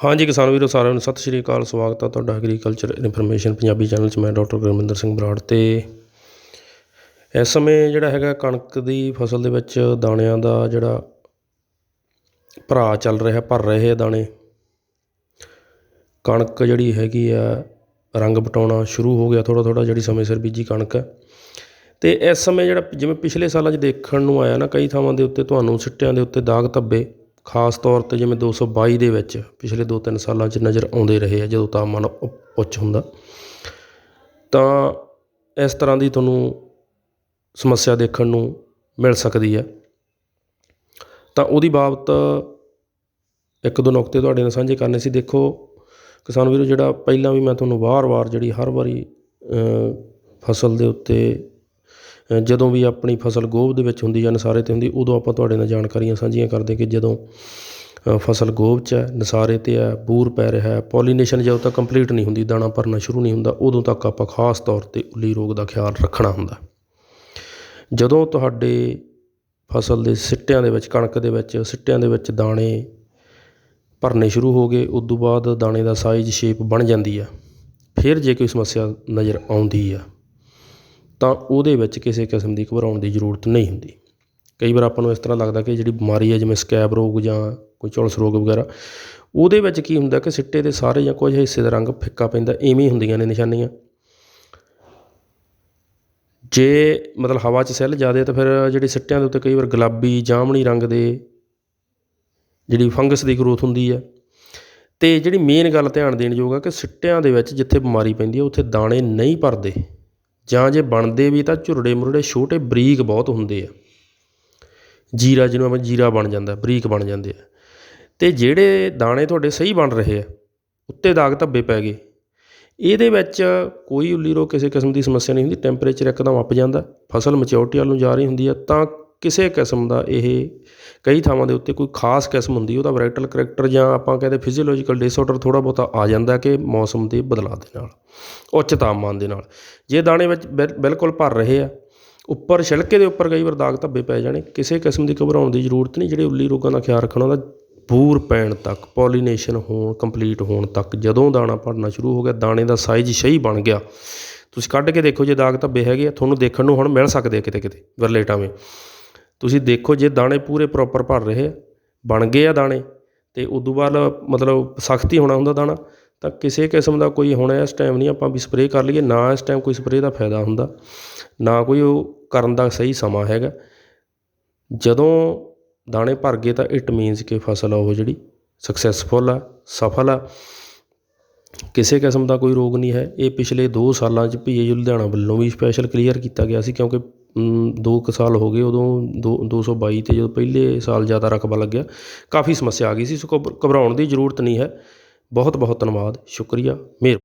ਹਾਂਜੀ ਕਿਸਾਨ ਵੀਰੋ, ਸਾਰਿਆਂ ਨੂੰ ਸਤਿ ਸ਼੍ਰੀ ਅਕਾਲ, ਸਵਾਗਤ ਹੈ ਤੁਹਾਡਾ ਐਗਰੀਕਲਚਰ ਇਨਫੋਰਮੇਸ਼ਨ ਪੰਜਾਬੀ ਚੈਨਲ 'ਚ। ਮੈਂ ਡਾਕਟਰ ਗੁਰਮਿੰਦਰ ਸਿੰਘ ਬਰਾੜ ਤੇ ਇਸ ਸਮੇਂ ਜਿਹੜਾ ਹੈਗਾ ਕਣਕ ਦੀ ਫਸਲ ਦੇ ਵਿੱਚ ਦਾਣਿਆਂ ਦਾ ਜਿਹੜਾ ਭਰਾ ਚੱਲ ਰਿਹਾ, ਭਰ ਰਹੇ ਆ ਦਾਣੇ। ਕਣਕ ਜਿਹੜੀ ਹੈਗੀ ਆ, ਰੰਗ ਬਟਾਉਣਾ ਸ਼ੁਰੂ ਹੋ ਗਿਆ ਥੋੜ੍ਹਾ ਥੋੜ੍ਹਾ, ਜਿਹੜੀ ਸਮੇਂ ਸਿਰ ਬੀਜੀ ਕਣਕ ਹੈ ਅਤੇ ਇਸ ਸਮੇਂ ਜਿਹੜਾ ਜਿਵੇਂ ਪਿਛਲੇ ਸਾਲਾਂ 'ਚ ਦੇਖਣ ਨੂੰ ਆਇਆ ਨਾ, ਕਈ ਥਾਵਾਂ ਦੇ ਉੱਤੇ ਤੁਹਾਨੂੰ ਸਿੱਟਿਆਂ ਦੇ ਉੱਤੇ ਦਾਗ ਧੱਬੇ ਖਾਸ ਤੌਰ 'ਤੇ ਜਿਵੇਂ 222 ਦੇ ਵਿੱਚ ਪਿਛਲੇ 2-3 ਸਾਲਾਂ 'ਚ ਨਜ਼ਰ ਆਉਂਦੇ ਰਹੇ ਆ, ਜਦੋਂ ਤਾਪਮਾਨ ਉੱਚ ਹੁੰਦਾ। ਤਾਂ ਇਸ ਤਰ੍ਹਾਂ ਦੀ ਤੁਹਾਨੂੰ ਸਮੱਸਿਆ ਦੇਖਣ ਨੂੰ ਮਿਲ ਸਕਦੀ ਹੈ ਤਾਂ ਉਹਦੀ ਬਾਬਤ ਇੱਕ ਦੋ ਨੁਕਤੇ ਤੁਹਾਡੇ ਨਾਲ ਸਾਂਝੇ ਕਰਨੇ ਸੀ। ਦੇਖੋ, ਕਿਸਾਨ ਵੀਰੋ, ਜਿਹੜਾ ਪਹਿਲਾਂ ਵੀ ਮੈਂ ਤੁਹਾਨੂੰ ਵਾਰ-ਵਾਰ ਜਿਹੜੀ ਹਰ ਵਾਰੀ ਫਸਲ ਦੇ ਉੱਤੇ ਜਦੋਂ ਵੀ ਆਪਣੀ ਫਸਲ ਗੋਭ ਦੇ ਵਿੱਚ ਹੁੰਦੀ ਜਾਂ ਨਸਾਰੇ 'ਤੇ ਹੁੰਦੀ, ਉਦੋਂ ਆਪਾਂ ਤੁਹਾਡੇ ਨਾਲ ਜਾਣਕਾਰੀਆਂ ਸਾਂਝੀਆਂ ਕਰਦੇ ਕਿ ਜਦੋਂ ਫਸਲ ਗੋਭ 'ਚ ਹੈ, ਨਸਾਰੇ 'ਤੇ ਹੈ, ਬੂਰ ਪੈ ਰਿਹਾ ਹੈ ਪੋਲੀਨੇਸ਼ਨ ਜਦੋਂ ਤੱਕ ਕੰਪਲੀਟ ਨਹੀਂ ਹੁੰਦੀ, ਦਾਣਾ ਭਰਨਾ ਸ਼ੁਰੂ ਨਹੀਂ ਹੁੰਦਾ, ਉਦੋਂ ਤੱਕ ਆਪਾਂ ਖਾਸ ਤੌਰ 'ਤੇ ਉੱਲੀ ਰੋਗ ਦਾ ਖਿਆਲ ਰੱਖਣਾ ਹੁੰਦਾ। ਜਦੋਂ ਤੁਹਾਡੇ ਫਸਲ ਦੇ ਸਿੱਟਿਆਂ ਦੇ ਵਿੱਚ, ਕਣਕ ਦੇ ਵਿੱਚ, ਸਿੱਟਿਆਂ ਦੇ ਵਿੱਚ ਦਾਣੇ ਭਰਨੇ ਸ਼ੁਰੂ ਹੋ ਗਏ, ਉਦੋਂ ਬਾਅਦ ਦਾਣੇ ਦਾ ਸਾਈਜ਼ ਸ਼ੇਪ ਬਣ ਜਾਂਦੀ ਆ ਫਿਰ ਜੇ ਕੋਈ ਸਮੱਸਿਆ ਨਜ਼ਰ ਆਉਂਦੀ ਆ ਤਾਂ ਉਹਦੇ ਵਿੱਚ ਕਿਸੇ ਕਿਸਮ ਦੀ ਘਬਰਾਉਣ ਦੀ ਜ਼ਰੂਰਤ ਨਹੀਂ ਹੁੰਦੀ। ਕਈ ਵਾਰ ਆਪਾਂ ਨੂੰ ਇਸ ਤਰ੍ਹਾਂ ਲੱਗਦਾ ਕਿ ਜਿਹੜੀ ਬਿਮਾਰੀ ਹੈ, ਜਿਵੇਂ ਸਕੈਬ ਰੋਗ ਜਾਂ ਕੋਈ ਝੁਲਸ ਰੋਗ ਵਗੈਰਾ, ਉਹਦੇ ਵਿੱਚ ਕੀ ਹੁੰਦਾ ਕਿ ਸਿੱਟੇ ਦੇ ਸਾਰੇ ਜਾਂ ਕੁਝ ਹਿੱਸੇ ਦਾ ਰੰਗ ਫਿੱਕਾ ਪੈਂਦਾ, ਇਵੇਂ ਹੀ ਹੁੰਦੀਆਂ ਨੇ ਨਿਸ਼ਾਨੀਆਂ। ਜੇ ਮਤਲਬ ਹਵਾ 'ਚ ਸੈੱਲ ਜ਼ਿਆਦੇ, ਤਾਂ ਫਿਰ ਜਿਹੜੇ ਸਿੱਟਿਆਂ ਦੇ ਉੱਤੇ ਕਈ ਵਾਰ ਗੁਲਾਬੀ, ਜਾਮਣੀ ਰੰਗ ਦੇ ਜਿਹੜੀ ਫੰਗਸ ਦੀ ਗਰੋਥ ਹੁੰਦੀ ਹੈ। ਅਤੇ ਜਿਹੜੀ ਮੇਨ ਗੱਲ ਧਿਆਨ ਦੇਣ ਯੋਗ ਆ ਕਿ ਸਿੱਟਿਆਂ ਦੇ ਵਿੱਚ ਜਿੱਥੇ ਬਿਮਾਰੀ ਪੈਂਦੀ ਹੈ, ਉੱਥੇ ਦਾਣੇ ਨਹੀਂ ਭਰਦੇ। ਜਾਂ ਜੇ ਬਣਦੇ ਵੀ ਤਾਂ ਝੁਰੜੇ ਮੁਰੜੇ ਛੋਟੇ ਬਰੀਕ ਬਹੁਤ ਹੁੰਦੇ ਆ। ਜੀਰਾ ਜਿਹਨੂੰ ਆਪਾਂ ਜੀਰਾ ਬਣ ਜਾਂਦਾ, ਬਰੀਕ ਬਣ ਜਾਂਦੇ ਆ। ਅਤੇ ਜਿਹੜੇ ਦਾਣੇ ਤੁਹਾਡੇ ਸਹੀ ਬਣ ਰਹੇ ਆ, ਉੱਤੇ ਦਾਗ ਧੱਬੇ ਪੈ ਗਏ, ਇਹਦੇ ਵਿੱਚ ਕੋਈ ਉੱਲੀ ਰੋਗ ਕਿਸੇ ਕਿਸਮ ਦੀ ਸਮੱਸਿਆ ਨਹੀਂ ਹੁੰਦੀ ਟੈਂਪਰੇਚਰ ਇੱਕਦਮ ਅੱਪ ਜਾਂਦਾ, ਫਸਲ ਮੈਚਿਓਰਟੀ ਵੱਲ ਨੂੰ ਜਾ ਰਹੀ ਹੁੰਦੀ ਆ, ਤਾਂ ਕਿਸੇ ਕਿਸਮ ਦਾ ਇਹ ਕਈ ਥਾਵਾਂ ਦੇ ਉੱਤੇ ਕੋਈ ਖਾਸ ਕਿਸਮ ਹੁੰਦੀ, ਉਹਦਾ ਵੈਰਾਈਟਲ ਕਰੈਕਟਰ ਜਾਂ ਆਪਾਂ ਕਹਿੰਦੇ ਫਿਜ਼ੀਓਲੋਜੀਕਲ ਡਿਸਆਰਡਰ ਥੋੜ੍ਹਾ ਬਹੁਤਾ ਆ ਜਾਂਦਾ ਕਿ ਮੌਸਮ ਦੇ ਬਦਲਾਅ ਦੇ ਨਾਲ, ਉੱਚ ਤਾਪਮਾਨ ਦੇ ਨਾਲ। ਜੇ ਦਾਣੇ ਵਿੱਚ ਬਿਲ- ਬਿਲਕੁਲ ਭਰ ਰਹੇ ਆ, ਉੱਪਰ ਛਿਲਕੇ ਦੇ ਉੱਪਰ ਕਈ ਵਾਰ ਦਾਗ ਧੱਬੇ ਪੈ ਜਾਣੇ, ਕਿਸੇ ਕਿਸਮ ਦੀ ਘਬਰਾਉਣ ਦੀ ਜ਼ਰੂਰਤ ਨਹੀਂ, ਜਿਹੜੇ ਉੱਲੀ ਰੋਗਾਂ ਦਾ ਖਿਆਲ ਰੱਖਣਾ ਉਹਦਾ ਬੂਰ ਪੈਣ ਤੱਕ ਪੋਲੀਨੇਸ਼ਨ ਹੋਣ ਕੰਪਲੀਟ ਹੋਣ ਤੱਕ, ਜਦੋਂ ਦਾਣਾ ਭਰਨਾ ਸ਼ੁਰੂ ਹੋ ਗਿਆ, ਦਾਣੇ ਦਾ ਸਾਈਜ਼ ਸਹੀ ਬਣ ਗਿਆ, ਤੁਸੀਂ ਕੱਢ ਕੇ ਦੇਖੋ ਜੇ ਦਾਗ ਧੱਬੇ ਹੈਗੇ ਆ, ਤੁਹਾਨੂੰ ਦੇਖਣ ਨੂੰ ਹੁਣ ਮਿਲ ਸਕਦੇ ਆ ਕਿਤੇ ਕਿਤੇ ਵਿਰਲੇ ਟਾਵੇਂ। ਤੁਸੀਂ ਦੇਖੋ ਜੇ ਦਾਣੇ ਪੂਰੇ ਪ੍ਰੋਪਰ ਭਰ ਰਹੇ ਆ ਬਣ ਗਏ ਆ ਦਾਣੇ ਤੇ ਉਦੋਂ ਬਾਅਦ ਮਤਲਬ ਸਖਤੀ ਹੋਣਾ ਹੁੰਦਾ ਦਾਣਾ, ਤਾਂ ਕਿਸੇ ਕਿਸਮ ਦਾ ਕੋਈ ਹੁਣ ਇਸ ਟਾਈਮ ਨਹੀਂ ਆਪਾਂ ਵੀ ਸਪਰੇਅ ਕਰ ਲਈਏ, ਨਾ ਇਸ ਟਾਈਮ ਕੋਈ ਸਪਰੇਅ ਦਾ ਫਾਇਦਾ ਹੁੰਦਾ, ਨਾ ਕੋਈ ਉਹ ਕਰਨ ਦਾ ਸਹੀ ਸਮਾਂ ਹੈਗਾ। ਜਦੋਂ ਦਾਣੇ ਭਰ ਗਏ ਤਾਂ ਇਟ ਮੀਨਸ ਕਿ ਫਸਲ ਆ ਉਹ ਜਿਹੜੀ ਸਕਸੈਸਫੁਲ ਆ, ਸਫਲ ਆ। ਕਿਸੇ ਕਿਸਮ ਦਾ ਕੋਈ ਰੋਗ ਨਹੀਂ ਹੈ। ਇਹ ਪਿਛਲੇ 2 ਸਾਲਾਂ 'ਚ ਪੀਏ ਲੁਧਿਆਣਾ ਵੱਲੋਂ ਵੀ ਸਪੈਸ਼ਲ ਕਲੀਅਰ ਕੀਤਾ ਗਿਆ ਸੀ ਕਿਉਂਕਿ ਦੋ ਕੁ ਸਾਲ ਹੋ ਗਏ ਉਦੋਂ, ਦੋ 222 ਤੇ ਜਦੋਂ ਪਹਿਲੇ ਸਾਲ ਜ਼ਿਆਦਾ ਰਕਬਾ ਲੱਗਿਆ। ਕਾਫੀ ਸਮੱਸਿਆ ਆ ਗਈ ਸੀ, ਸੋ ਘਬ- ਘਬਰਾਉਣ ਦੀ ਜ਼ਰੂਰਤ ਨਹੀਂ ਹੈ। ਬਹੁਤ ਬਹੁਤ ਧੰਨਵਾਦ, ਸ਼ੁਕਰੀਆ, ਮਿਹਰ